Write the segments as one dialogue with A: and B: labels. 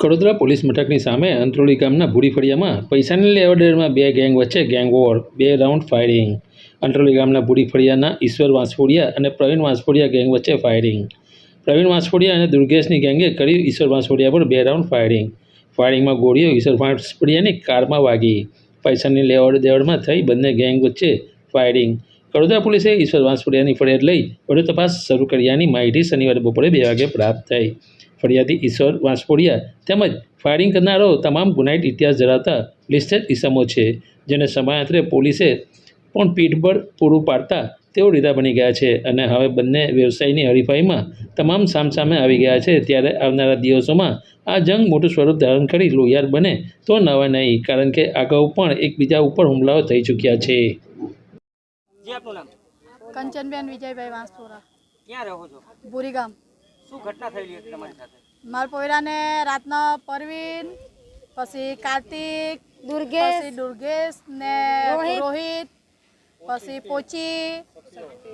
A: Kadodara police મથકની સામે અંત્રોલી ગામના ભૂડીફળિયામાં પૈસાની લેવડદેવડમાં બે ગેંગ વચ્ચે ગેંગ વોર, બે રાઉન્ડ ફાયરિંગ. અંત્રોલી ગામના ભૂડીફળિયાના ઈશ્વર વાંસફોડિયા અને પ્રવીણ વાંસફોડિયા ગેંગ વચ્ચે ફાયરિંગ. પ્રવીણ વાંસફોડિયા અને દુર્ગેશની ગેંગે કર્યું ઈશ્વર વાંસફોડિયા પર બે રાઉન્ડ ફાયરિંગ. ફાયરિંગમાં ગોળીઓ ઈશ્વર વાંસફોડિયાની કારમાં વાગી. પૈસાની લેવડ દેવડમાં થઈ બંને ગેંગ વચ્ચે ફાયરિંગ. કડોદરા પોલીસે ઈશ્વર વાંસફોડિયાની ફરિયાદ લઈ વધુ તપાસ શરૂ કર્યાની માહિતી શનિવારે બપોરે બે વાગે પ્રાપ્ત થઈ. ફરિયાદી ઈશ્વર વાંસપોડિયા તેમજ ફાયરિંગ કરનારો તમામ ગુનાહિત ઇતિહાસ ધરાવતા લિસ્ટેડ ઇસમો છે, જેને સમયાંતરે પોલીસે પણ પીઠબળ પૂરું પાડતા તેઓ રીતા બની ગયા છે અને હવે બંને વ્યવસાયની હરીફાઈમાં તમામ સામસામે આવી ગયા છે. ત્યારે આવનારા દિવસોમાં આ જંગ મોટું સ્વરૂપ ધારણ કરી લોહિયાર બને તો નવા નહીં, કારણ કે અગાઉ પણ એકબીજા ઉપર હુમલાઓ થઈ ચૂક્યા છે.
B: જી આપનું નામ?
C: કંચનબેન વિજયભાઈ વાંસપુરા.
B: ક્યાં રહો છો?
C: બુરીગામ.
B: શું ઘટના થયેલી હતી તમારી સાથે?
C: મારા પોયરાને રાતના પરવીન પછી કાર્તિક દુર્ગેશ. પછી દુર્ગેશ ને રોહિત. પછી પોચી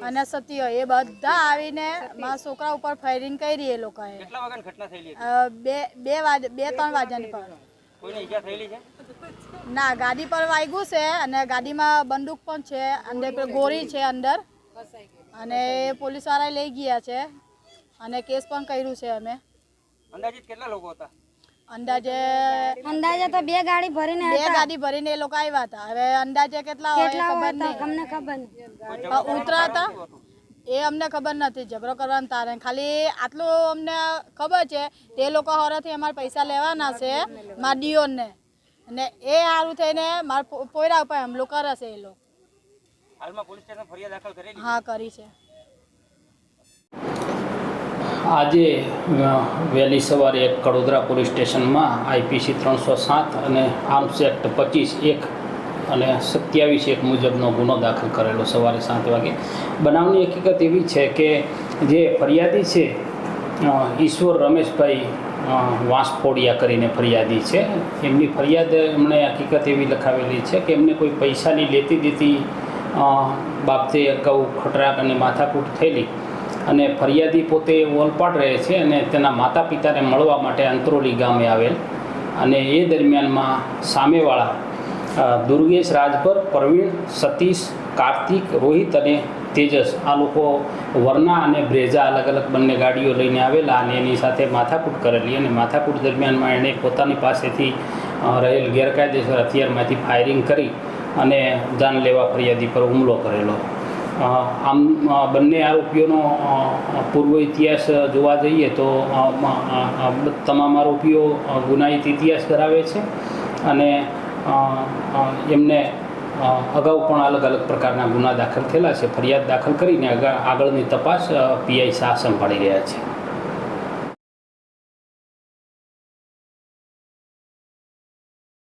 C: અને સત્ય એ બધા આવીને મારા છોકરા ઉપર ફાયરિંગ કરી એ લોકોએ.
B: કેટલા વાગ્યાની ઘટના થયેલી
C: બે બે વાગે બે ત્રણ વાગ્યાની પર ના ગાડી પર વાગ્યું છે અને ગાડીમાં બંદૂક પણ છે અંદર ગોળી છે અંદર. અને પોલીસવાળાએ લઈ ગયા છે અને કેસ પણ કર્યું છે અમે.
B: અંદાજિત કેટલા લોકો હતા?
C: અંદાજે
D: અંદાજે તો બે ગાડી ભરીને
C: બે ગાડી ભરીને એ લોકો આવ્યા હતા. હવે અંદાજે કેટલા હોય ખબર નહીં.
D: અમને ખબર નહીં.
C: ઉતરા હતા? એ અમને ખબર નથી ઝઘડો કરવાનું તારે. ખાલી આટલું અમને ખબર છે તે લોકો હોરાથી અમારે પૈસા લેવાના છે મારા ડીઓને. અને એ સારું થઈને મારા પોયરા ઉપર હમલો કરે છે એ લોકો.
B: હાલમાં પોલીસ સ્ટેશન ફરિયાદ દાખલ કરેલી
C: હા કરી છે.
E: આજે વહેલી સવારે એક કડોદરા પોલીસ સ્ટેશનમાં આઈપીસી ત્રણસો સાત અને આર્મ્સ એક્ટ પચીસ એક અને સત્યાવીસ એક મુજબનો ગુનો દાખલ કરેલો સવારે સાત વાગે. બનાવની હકીકત એવી છે કે જે ફરિયાદી છે ઈશ્વર રમેશભાઈ વાંસફોડિયા કરીને ફરિયાદી છે. એમની ફરિયાદ એમણે હકીકત એવી લખાવેલી છે કે એમને કોઈ પૈસાની લેતી દેતી બાબતે અગાઉ ખટરાક અને માથાકૂટ થયેલી અને ફરિયાદી પોતે ઓલપાડ રહે છે અને તેના માતા પિતાને મળવા માટે અંત્રોલી ગામે આવેલ અને એ દરમિયાનમાં સામેવાળા દુર્ગેશ રાજભર પ્રવીણ સતીશ, કાર્તિક, રોહિત અને તેજસ. આ લોકો વરના અને બ્રેઝા અલગ અલગ બંને ગાડીઓ લઈને આવેલા અને એની સાથે માથાકૂટ કરેલી અને માથાકૂટ દરમિયાનમાં એણે પોતાની પાસેથી રહેલ ગેરકાયદેસર હથિયારમાંથી ફાયરિંગ કરી અને જાન લેવા ફરિયાદી પર હુમલો કરેલો. આમ બંને આરોપીઓનો પૂર્વ ઇતિહાસ જોવા જઈએ તો તમામ આરોપીઓ ગુનાહિત ઇતિહાસ ધરાવે છે અને એમને અગાઉ પણ અલગ અલગ પ્રકારના ગુના દાખલ થયેલા છે. ફરિયાદ દાખલ કરીને આગળ આગળની તપાસ પીઆઈ શાહ સંભાળી રહ્યા છે.